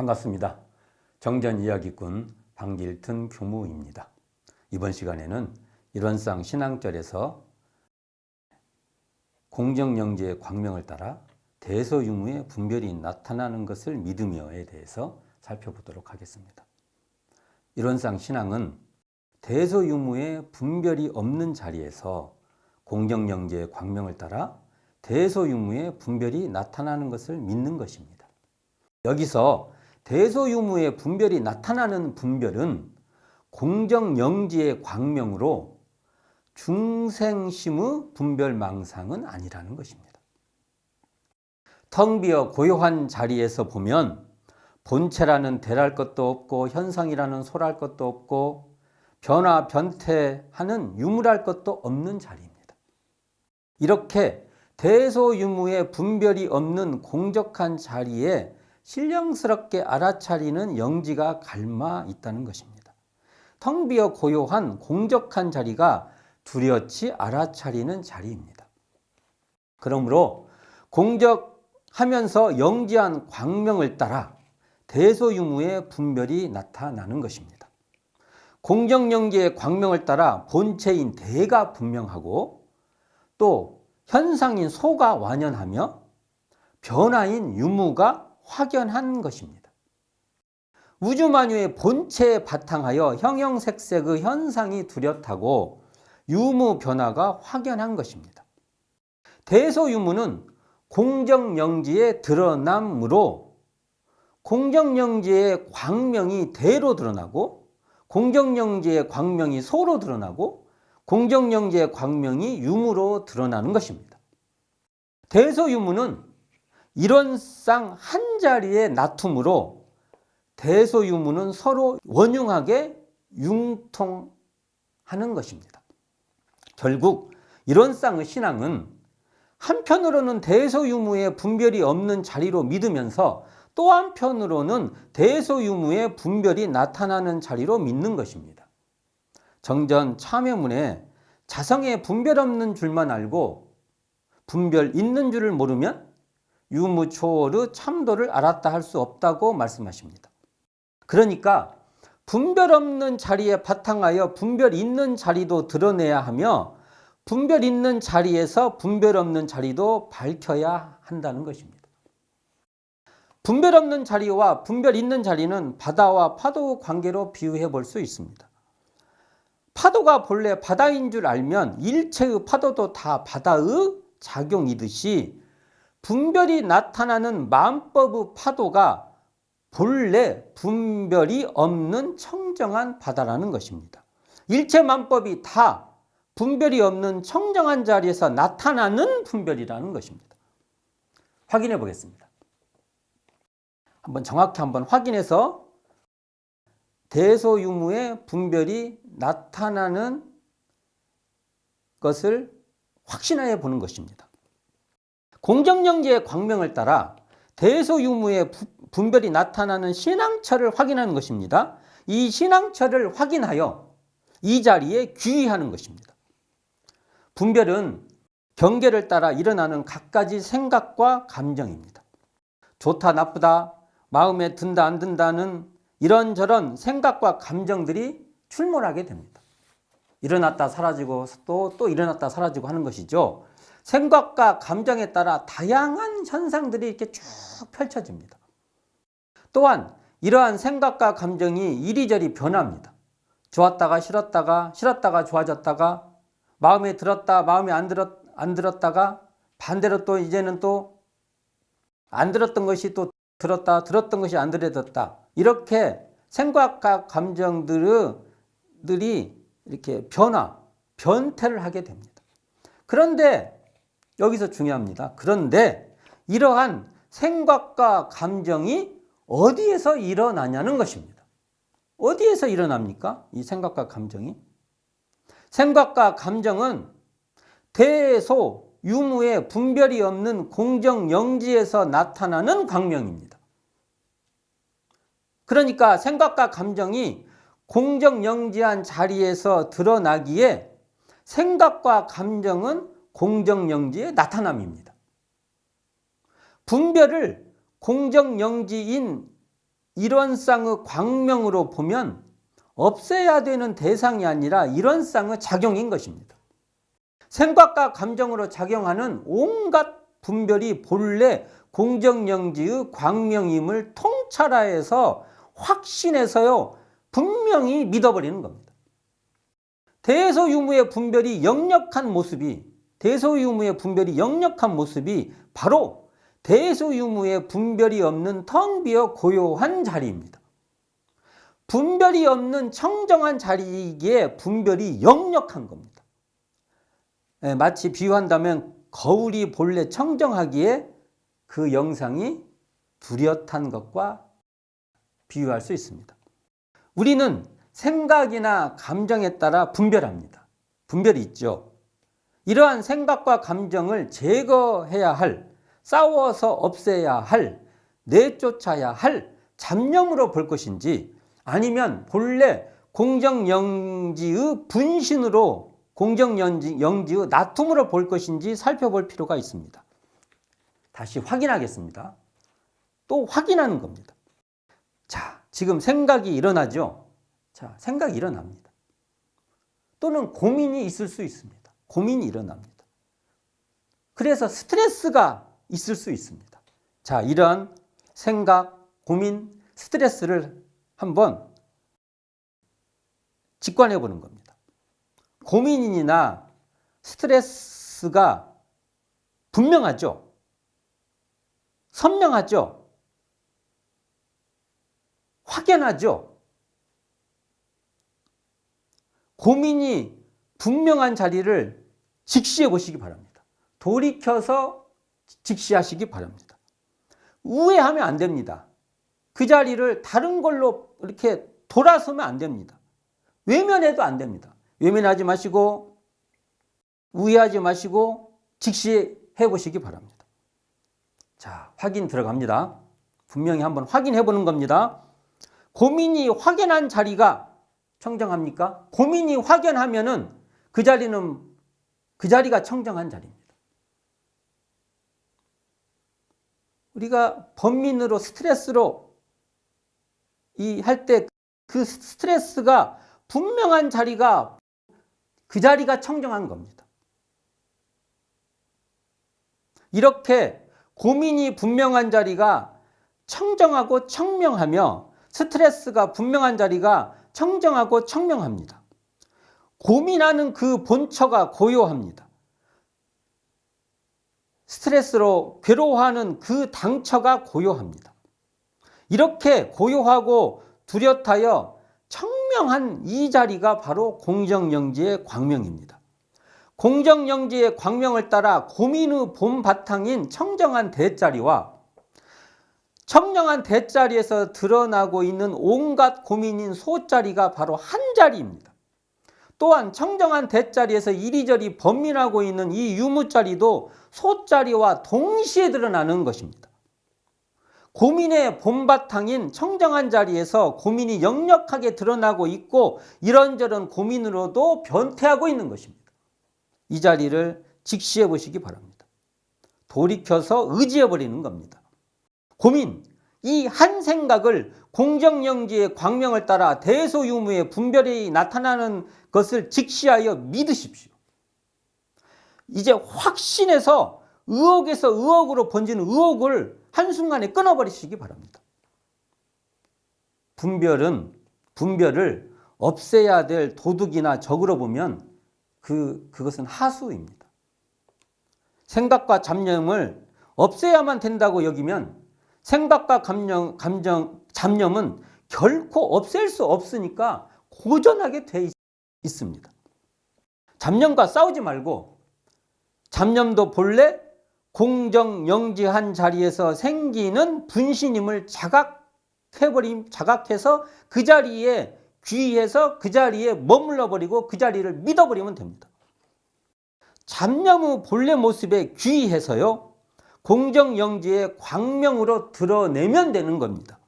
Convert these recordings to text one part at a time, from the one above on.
반갑습니다. 정전 이야기꾼 방길튼 교무입니다. 이번 시간에는 일원상 신앙절에서 공정영지의 광명을 따라 대소유무의 분별이 나타나는 것을 믿으며에 대해서 살펴보도록 하겠습니다. 일원상 신앙은 대소유무의 분별이 없는 자리에서 공정영지의 광명을 따라 대소유무의 분별이 나타나는 것을 믿는 것입니다. 여기서 대소유무의 분별이 나타나는 분별은 공정영지의 광명으로 중생심의 분별망상은 아니라는 것입니다. 텅 비어 고요한 자리에서 보면 본체라는 대랄 것도 없고 현상이라는 소랄 것도 없고 변화 변태하는 유물할 것도 없는 자리입니다. 이렇게 대소유무의 분별이 없는 공적한 자리에 신령스럽게 알아차리는 영지가 갈마 있다는 것입니다. 텅 비어 고요한 공적한 자리가 두렵지 알아차리는 자리입니다. 그러므로 공적하면서 영지한 광명을 따라 대소유무의 분별이 나타나는 것입니다. 공정영지의 광명을 따라 본체인 대가 분명하고 또 현상인 소가 완연하며 변화인 유무가 확연한 것입니다. 우주만유의 본체에 바탕하여 형형색색의 현상이 뚜렷하고 유무 변화가 확연한 것입니다. 대소유무는 공정영지에 드러남으로 공정영지의 광명이 대로 드러나고 공정영지의 광명이 소로 드러나고 공정영지의 광명이 유무로 드러나는 것입니다. 대소유무는 일원상 한 자리에 나툼으로 대소유무는 서로 원흉하게 융통하는 것입니다. 결국 일원상의 신앙은 한편으로는 대소유무의 분별이 없는 자리로 믿으면서 또 한편으로는 대소유무의 분별이 나타나는 자리로 믿는 것입니다. 정전 참여문에 자성의 분별 없는 줄만 알고 분별 있는 줄을 모르면 유무초월의 참도를 알았다 할 수 없다고 말씀하십니다. 그러니까 분별 없는 자리에 바탕하여 분별 있는 자리도 드러내야 하며 분별 있는 자리에서 분별 없는 자리도 밝혀야 한다는 것입니다. 분별 없는 자리와 분별 있는 자리는 바다와 파도 관계로 비유해 볼 수 있습니다. 파도가 본래 바다인 줄 알면 일체의 파도도 다 바다의 작용이듯이 분별이 나타나는 만법의 파도가 본래 분별이 없는 청정한 바다라는 것입니다. 일체 만법이 다 분별이 없는 청정한 자리에서 나타나는 분별이라는 것입니다. 확인해 보겠습니다. 한번 정확히 한번 확인해서 대소유무의 분별이 나타나는 것을 확신하여 보는 것입니다. 공정영지의 광명을 따라 대소유무의 분별이 나타나는 신앙처를 확인하는 것입니다. 이 신앙처를 확인하여 이 자리에 귀의하는 것입니다. 분별은 경계를 따라 일어나는 각가지 생각과 감정입니다. 좋다, 나쁘다, 마음에 든다, 안 든다는 이런저런 생각과 감정들이 출몰하게 됩니다. 일어났다 사라지고 또, 또 일어났다 사라지고 하는 것이죠. 생각과 감정에 따라 다양한 현상들이 이렇게 쭉 펼쳐집니다. 또한 이러한 생각과 감정이 이리저리 변합니다. 좋았다가 싫었다가 싫었다가 좋아졌다가 마음에 들었다 마음에 안 들었 안 들었다가 반대로 또 이제는 또 안 들었던 것이 또 들었다 들었던 것이 안 들어졌다 이렇게 생각과 감정들이 이렇게 변화 변태를 하게 됩니다. 그런데 여기서 중요합니다. 그런데 이러한 생각과 감정이 어디에서 일어나냐는 것입니다. 어디에서 일어납니까? 이 생각과 감정이? 생각과 감정은 대소, 유무의 분별이 없는 공정 영지에서 나타나는 광명입니다. 그러니까 생각과 감정이 공정 영지한 자리에서 드러나기에 생각과 감정은 공정영지의 나타남입니다. 분별을 공정영지인 이런 쌍의 광명으로 보면 없애야 되는 대상이 아니라 이런 쌍의 작용인 것입니다. 생각과 감정으로 작용하는 온갖 분별이 본래 공정영지의 광명임을 통찰하여서 확신해서요 분명히 믿어버리는 겁니다. 대소유무의 분별이 역력한 모습이 대소유무의 분별이 역력한 모습이 바로 대소유무의 분별이 없는 텅 비어 고요한 자리입니다. 분별이 없는 청정한 자리이기에 분별이 역력한 겁니다. 예, 마치 비유한다면 거울이 본래 청정하기에 그 영상이 뚜렷한 것과 비유할 수 있습니다. 우리는 생각이나 감정에 따라 분별합니다. 분별이 있죠. 이러한 생각과 감정을 제거해야 할, 싸워서 없애야 할, 내쫓아야 할 잡념으로 볼 것인지 아니면 본래 공정영지의 분신으로 공정영지의 나툼으로 볼 것인지 살펴볼 필요가 있습니다. 다시 확인하겠습니다. 또 확인하는 겁니다. 자, 지금 생각이 일어나죠? 자, 생각이 일어납니다. 또는 고민이 있을 수 있습니다. 고민이 일어납니다. 그래서 스트레스가 있을 수 있습니다. 자, 이런 생각, 고민, 스트레스를 한번 직관해 보는 겁니다. 고민이나 스트레스가 분명하죠? 선명하죠? 확연하죠? 고민이 분명한 자리를 직시해 보시기 바랍니다. 돌이켜서 직시하시기 바랍니다. 우회하면 안 됩니다. 그 자리를 다른 걸로 이렇게 돌아서면 안 됩니다. 외면해도 안 됩니다. 외면하지 마시고 우회하지 마시고 직시해 보시기 바랍니다. 자, 확인 들어갑니다. 분명히 한번 확인해 보는 겁니다. 고민이 확연한 자리가 청정합니까? 고민이 확연하면은 그 자리는 그 자리가 청정한 자리입니다. 우리가 범민으로 스트레스로 이 할 때 그 스트레스가 분명한 자리가 그 자리가 청정한 겁니다. 이렇게 고민이 분명한 자리가 청정하고 청명하며 스트레스가 분명한 자리가 청정하고 청명합니다. 고민하는 그 본처가 고요합니다. 스트레스로 괴로워하는 그 당처가 고요합니다. 이렇게 고요하고 뚜렷하여 청명한 이 자리가 바로 공정영지의 광명입니다. 공정영지의 광명을 따라 고민의 본 바탕인 청정한 대자리와 청정한 대자리에서 드러나고 있는 온갖 고민인 소자리가 바로 한 자리입니다. 또한 청정한 대자리에서 이리저리 번민하고 있는 이 유무자리도 소자리와 동시에 드러나는 것입니다. 고민의 본바탕인 청정한 자리에서 고민이 역력하게 드러나고 있고 이런저런 고민으로도 변태하고 있는 것입니다. 이 자리를 직시해 보시기 바랍니다. 돌이켜서 의지해 버리는 겁니다. 고민, 이한 생각을 공정영지의 광명을 따라 대소유무의 분별이 나타나는 것을 직시하여 믿으십시오. 이제 확신해서 의혹에서 의혹으로 번지는 의혹을 한순간에 끊어버리시기 바랍니다. 분별은, 분별을 없애야 될 도둑이나 적으로 보면 그, 그것은 하수입니다. 생각과 잡념을 없애야만 된다고 여기면 생각과 감정, 감정, 잡념은 결코 없앨 수 없으니까 고전하게 돼 있, 있습니다. 잡념과 싸우지 말고 잡념도 본래 공정 영지한 자리에서 생기는 분신임을 자각해버림, 자각해서 그 자리에 귀해서 그 자리에 머물러 버리고 그 자리를 믿어버리면 됩니다. 잡념의 본래 모습에 귀해서요. 공정 영지의 광명으로 드러내면 되는 겁니다.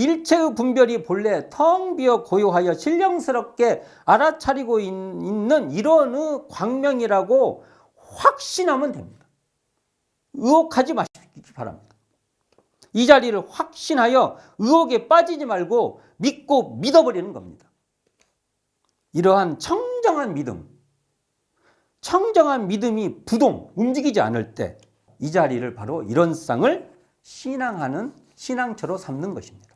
일체의 분별이 본래 텅 비어 고요하여 신령스럽게 알아차리고 있는 이런 광명이라고 확신하면 됩니다. 의혹하지 마시기 바랍니다. 이 자리를 확신하여 의혹에 빠지지 말고 믿고 믿어버리는 겁니다. 이러한 청정한 믿음, 청정한 믿음이 부동, 움직이지 않을 때 이 자리를 바로 이런 쌍을 신앙하는 신앙처로 삼는 것입니다.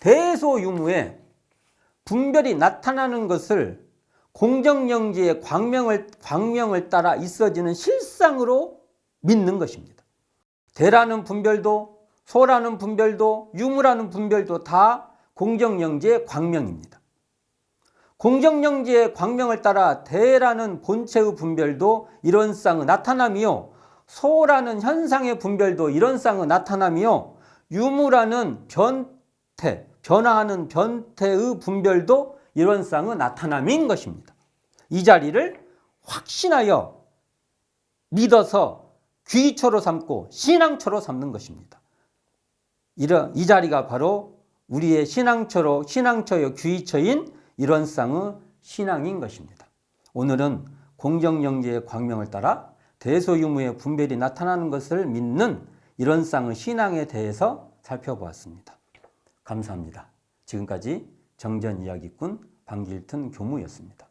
대소유무에 분별이 나타나는 것을 공정영지의 광명을, 광명을 따라 있어지는 실상으로 믿는 것입니다. 대라는 분별도, 소라는 분별도, 유무라는 분별도 다 공정영지의 광명입니다. 공정영지의 광명을 따라 대라는 본체의 분별도 이런 쌍의 나타남이요. 소라는 현상의 분별도 이런 쌍의 나타남이요. 유무라는 변태, 변화하는 변태의 분별도 이런 쌍의 나타남인 것입니다. 이 자리를 확신하여 믿어서 귀처로 삼고 신앙처로 삼는 것입니다. 이런 이 자리가 바로 우리의 신앙처로 신앙처요 귀처인 이런 쌍의 신앙인 것입니다. 오늘은 공정영지의 광명을 따라 대소유무의 분별이 나타나는 것을 믿는 이런 쌍의 신앙에 대해서 살펴보았습니다. 감사합니다. 지금까지 정전 이야기꾼 방길튼 교무였습니다.